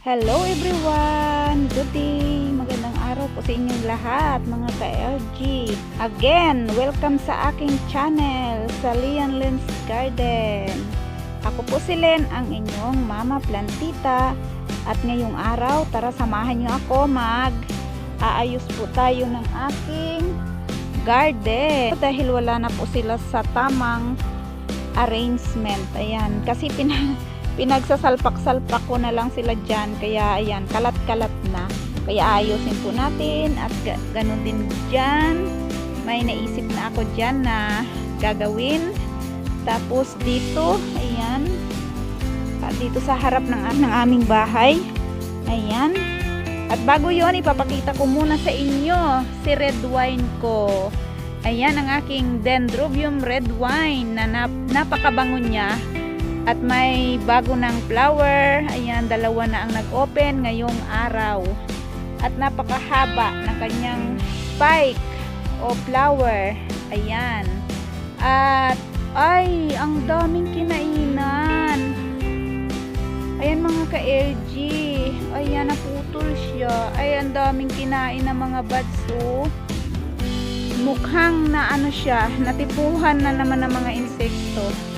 Hello everyone! Good day! Magandang araw po sa inyong lahat mga ka-LG. Again, welcome sa aking channel sa Lian Lens Garden. Ako po si Len, ang inyong mama plantita. At ngayong araw, tara samahan niyo ako mag aayos po tayo ng aking garden. Dahil wala na po sila sa tamang arrangement. Ayan, kasi pina pinagsasalpak-salpak ko na lang sila dyan. Kaya ayan, kalat-kalat na. Kaya ayusin po natin at ga- ganun din dyan. May naisip na ako dyan na gagawin. Tapos dito, ayan, dito sa harap ng, ng aming bahay. Ayan. At bago yon ipapakita ko muna sa inyo si red wine ko. Ayan ang aking Dendrobium red wine na nap- napakabango niya. At may bago ng flower. Ayan, dalawa na ang nag-open ngayong araw. At napakahaba ng kanyang spike o flower. Ayan. At, ay, ang daming kinainan. Ayan mga ka-LG. Ayan, naputol siya. Ay, daming kinain ng mga buds, oh. Mukhang na ano siya, natipuhan na naman ng mga insekto.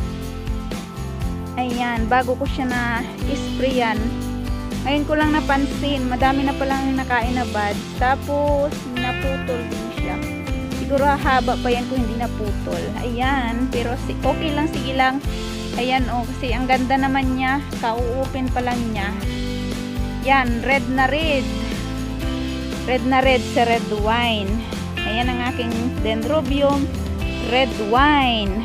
Ayan, bago ko siya na isprayan. Ngayon ko lang napansin, madami na palang nakain na buds. Tapos, naputol din siya. Siguro haba pa yan kung hindi naputol. Ayan, pero si okay lang, sige lang. Ayan, oh, kasi ang ganda naman niya. Kauupin pa lang niya. Yan, red na red. Red na red sa red wine. Ayan ang aking dendrobium red wine.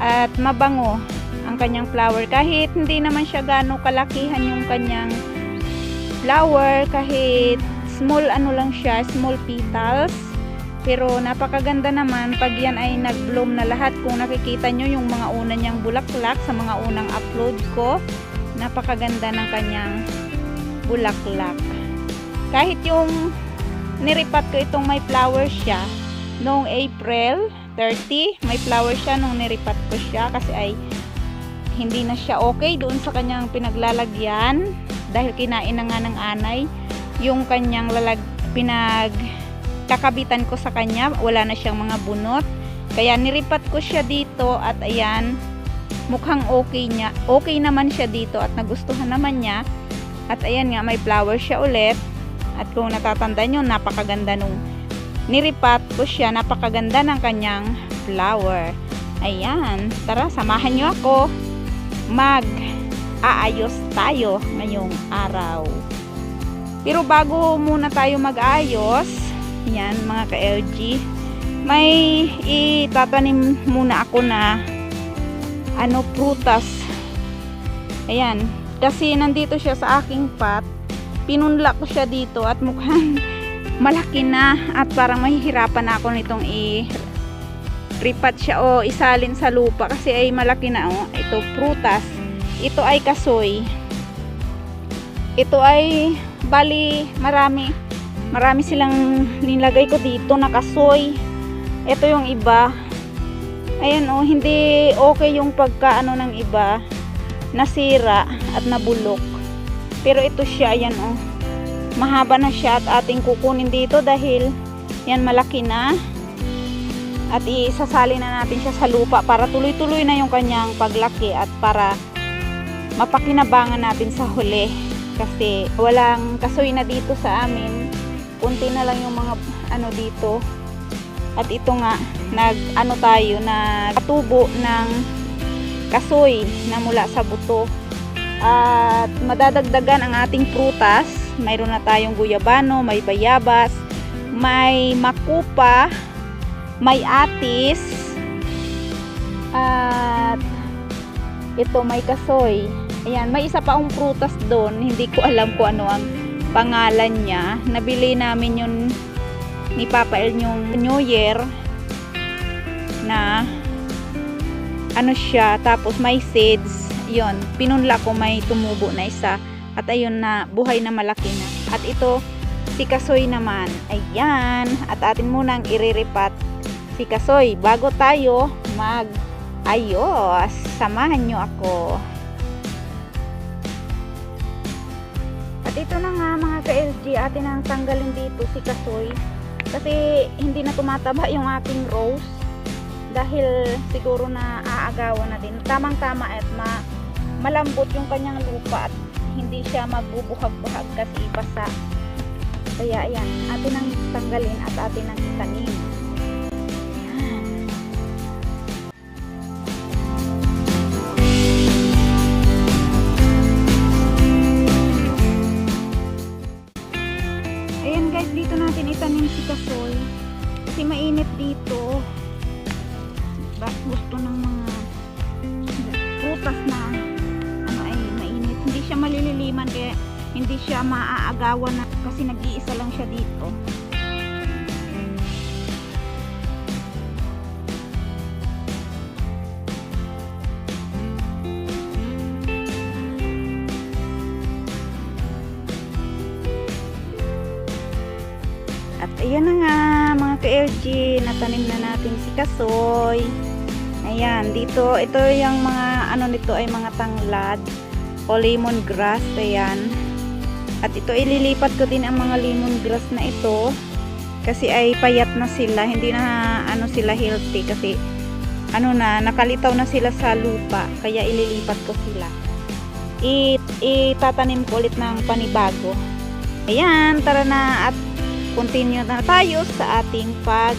At mabango ang kanyang flower. Kahit hindi naman siya gano'ng kalakihan yung kanyang flower. Kahit small ano lang siya, small petals. Pero napakaganda naman pag yan ay nag-bloom na lahat. Kung nakikita nyo yung mga una niyang bulaklak sa mga unang upload ko, napakaganda ng kanyang bulaklak. Kahit yung niripat ko itong may flower siya, noong April 30, may flower siya nung niripat ko siya kasi ay hindi na siya okay doon sa kanyang pinaglalagyan dahil kinain na nga ng anay. Yung kanyang lalag pinag kakabitan ko sa kanya wala na siyang mga bunot. Kaya niripat ko siya dito at ayan mukhang okay niya okay naman siya dito at nagustuhan naman niya. At ayan nga may flower siya ulit. At kung natatanda nyo napakaganda nung niripat ko siya napakaganda ng kanyang flower. Ayan tara samahan nyo ako mag aayos tayo ngayong araw. Pero bago muna tayo mag-ayos, yan mga ka-LG, may itatanim muna ako na ano prutas. Ayan, kasi nandito siya sa aking pot, pinunla ko siya dito at mukhang malaki na at parang mahihirapan ako nitong i ripat siya o isalin sa lupa kasi ay malaki na oh. Ito prutas. Ito ay kasoy. Ito ay bali marami marami silang nilagay ko dito na kasoy. Ito yung iba. Ayan oh, hindi okay yung pagkaano ng iba. Nasira at nabulok. Pero ito siya, ayan oh. Mahaba na siya at ating kukunin dito dahil yan malaki na at isasali na natin siya sa lupa para tuloy-tuloy na yung kanyang paglaki at para mapakinabangan natin sa huli. Kasi walang kasoy na dito sa amin. Punti na lang yung mga ano dito. At ito nga nag ano tayo na tubo ng kasoy na mula sa buto. At madadagdagan ang ating prutas. Mayroon na tayong guyabano may bayabas may makupa may atis at ito may kasoy. Ayan may isa pa akong prutas doon. Hindi ko alam kung ano ang pangalan niya. Nabili namin yun ni Papa El yung New Year na ano siya tapos may seeds. Yon pinunla ko may tumubo na isa. At ayun na buhay na malaki na. At ito si Kasoy naman. Ayan at atin munang iriripat si Kasoy bago tayo mag ayos samahan nyo ako At ito na nga mga ka-LG, atin ang tanggalin dito si Kasoy. Kasi hindi na tumataba yung aking rose. Dahil siguro na aagawan na din. Tamang-tama at ma malambot yung kanyang lupa at hindi siya magbubuhag-buhag kasi basa. Kaya ayan, atin ang tanggalin at atin ang itanim. Dito. At ayan na nga mga ka-LG, natanim na natin si Kasoy. Ayan, dito, ito yung mga, ano nito ay mga tanglad o lemongrass, ayan. At ito, ililipat ko din ang mga lemongrass na ito. Kasi ay payat na sila, hindi na ano sila healthy. Kasi ano na, nakalitaw na sila sa lupa, kaya ililipat ko sila. I, itatanim ko ulit ng panibago. Ayan, tara na. At continue na tayo sa ating pag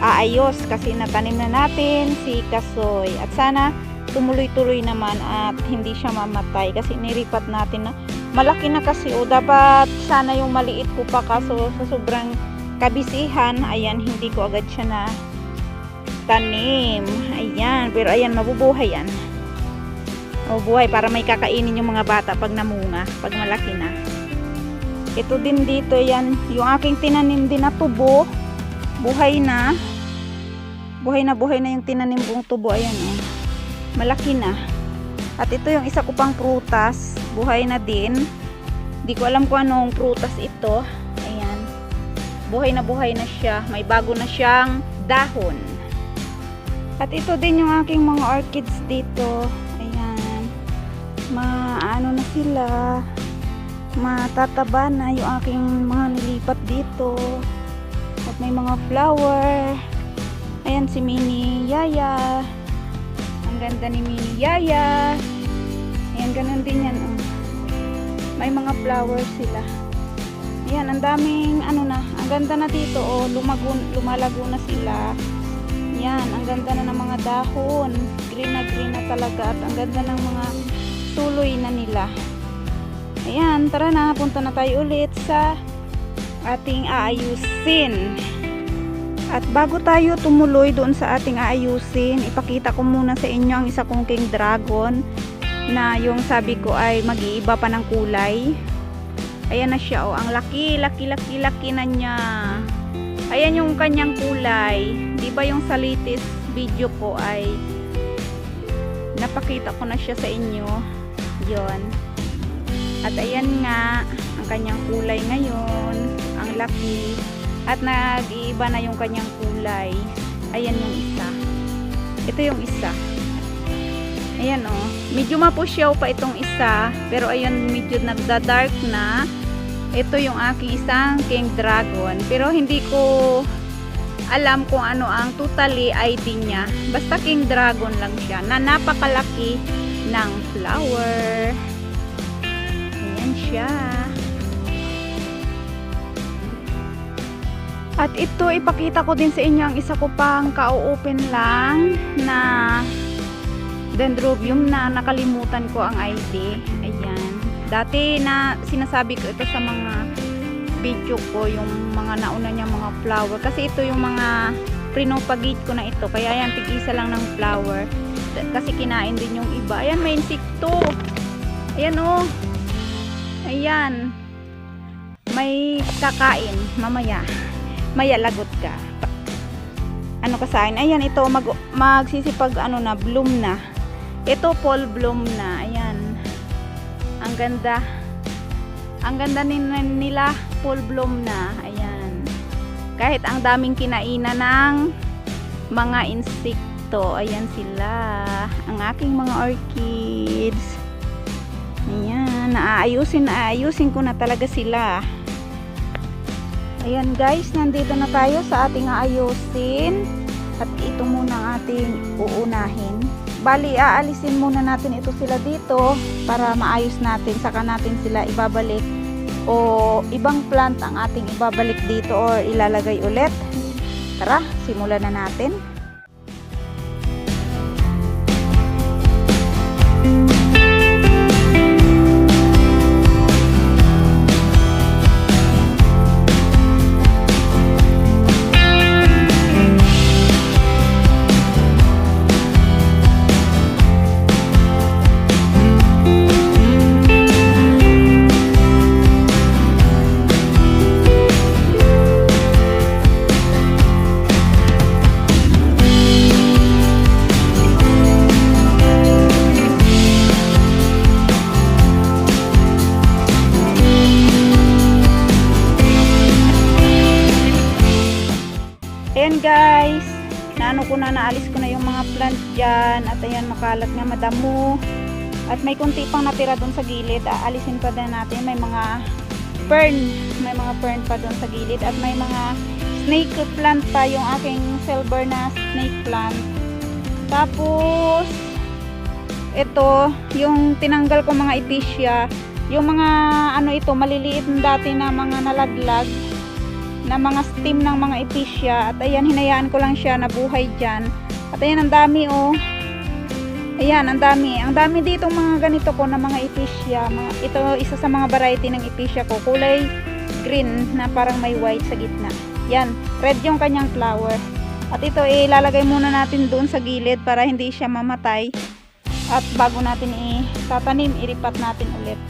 aayos kasi natanim na natin si Kasoy. At sana tumuloy-tuloy naman at hindi siya mamatay. Kasi niripat natin na malaki na kasi o dapat sana yung maliit ko pa kaso sa sobrang kabisihan ayan hindi ko agad siya na tanim. Ayan pero ayan mabubuhay yan. Mabubuhay para may kakainin yung mga bata pag namunga pag malaki na. Ito din dito yan yung aking tinanim din na tubo. Buhay na. Buhay na buhay na yung tinanim kong tubo ayan oh. malaki na. At ito yung isa ko pang prutas buhay na din. Di ko alam kung anong prutas ito. Ayan. Buhay na buhay na siya. May bago na siyang dahon. At ito din yung aking mga orchids dito. Ayan. Maano na sila. Matataba na yung aking mga nilipat dito. At may mga flower. Ayan si mini yaya. Ang ganda ni mini yaya. Ayan ganun din yan. oh. May mga flowers sila. Ayan ang daming ano na ang ganda na dito oh lumago, lumalago na sila. Yan ang ganda na ng mga dahon. Green na green na talaga at ang ganda ng mga tuloy na nila. Ayan, tara na, punta na tayo ulit sa ating aayusin. At bago tayo tumuloy doon sa ating aayusin, ipakita ko muna sa inyo ang isa kong king dragon na yung sabi ko ay mag-iiba pa ng kulay. Ayan na siya, oh. ang laki, laki, laki, laki na niya. Ayan yung kanyang kulay. Di ba yung sa latest video ko ay napakita ko na siya sa inyo. Yon. At ayan nga, ang kanyang kulay ngayon, ang laki. At nag-iiba na yung kanyang kulay. Ayan yung isa. Ito yung isa. Ayan o. Oh. Medyo mapusyaw pa itong isa. Pero ayan, medyo nagda-dark na. Ito yung aking isang King Dragon. Pero hindi ko alam kung ano ang totally ID niya. Basta King Dragon lang siya. Na napakalaki ng flower. Ayan siya. At ito, ipakita ko din sa inyo ang isa ko pang ka-open lang na dendrobium na nakalimutan ko ang ID. Ayan. Dati na sinasabi ko ito sa mga video ko, yung mga nauna niya mga flower. Kasi ito yung mga prinopagate ko na ito. Kaya yan, tig-isa lang ng flower. Kasi kinain din yung iba. Ayan, may insekto. Ayan. Oh. Ayan. May kakain. Mamaya. Maya lagot ka. Ano ka sa akin? Ayan, ito mag, magsisipag ano na, bloom na. Ito fall bloom na. Ayan. Ang ganda. Ang ganda nila full bloom na. Ayan. Kahit ang daming kinainan ng mga insekto. Ayan sila. Ang aking mga orchids. Ayan. naaayusin na aayusin ko na talaga sila. Ayan guys, nandito na tayo sa ating aayusin. At ito muna ang ating uunahin. Bali, aalisin muna natin ito sila dito para maayos natin. Saka natin sila ibabalik o ibang plant ang ating ibabalik dito or ilalagay ulit. Tara, simulan na natin. Dyan. At ayan, makalat nga madamo. At may kunti pang natira doon sa gilid. Aalisin pa din natin. May mga fern. May mga fern pa doon sa gilid. At may mga snake plant pa yung aking silver na snake plant. Tapos, ito, yung tinanggal ko mga epicea. Yung mga, ano ito, maliliit dati na mga nalaglag na mga stem ng mga epicea at ayan hinayaan ko lang siya nabuhay dyan at ayan ang dami oh ayan ang dami. Ang dami dito mga ganito ko na mga epicea mga, ito isa sa mga variety ng epicea ko. Kulay green na parang may white sa gitna. Yan red yung kanyang flower. At ito ilalagay muna natin doon sa gilid para hindi siya mamatay. At bago natin itatanim iripat natin ulit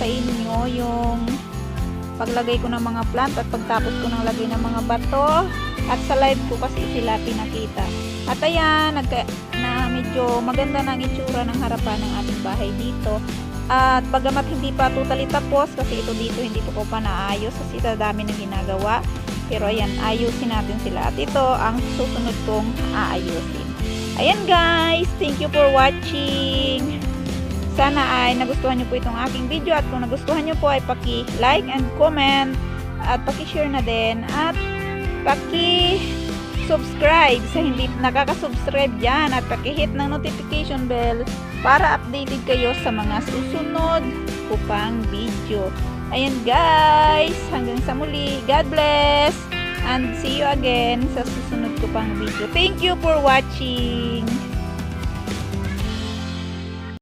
sa inyo yung paglagay ko ng mga plant at pagtapos ko ng lagay ng mga bato. At sa live ko kasi sila pinakita. At ayan, nagka, na medyo maganda na ang itsura ng harapan ng ating bahay dito. At bagamat hindi pa totally tapos kasi ito dito hindi ko pa naayos kasi sa dami na ginagawa. Pero ayan, ayusin natin sila. At ito ang susunod kong aayusin. Ayan guys, thank you for watching. Sana ay nagustuhan nyo po itong aking video. At kung nagustuhan nyo po ay paki-like and comment. At paki-share na din. At paki-subscribe sa hindi nakaka-subscribe dyan. At paki-hit ng notification bell para updated kayo sa mga susunod ko pang video. Ayan guys, hanggang sa muli. God bless! And see you again sa susunod ko pang video. Thank you for watching!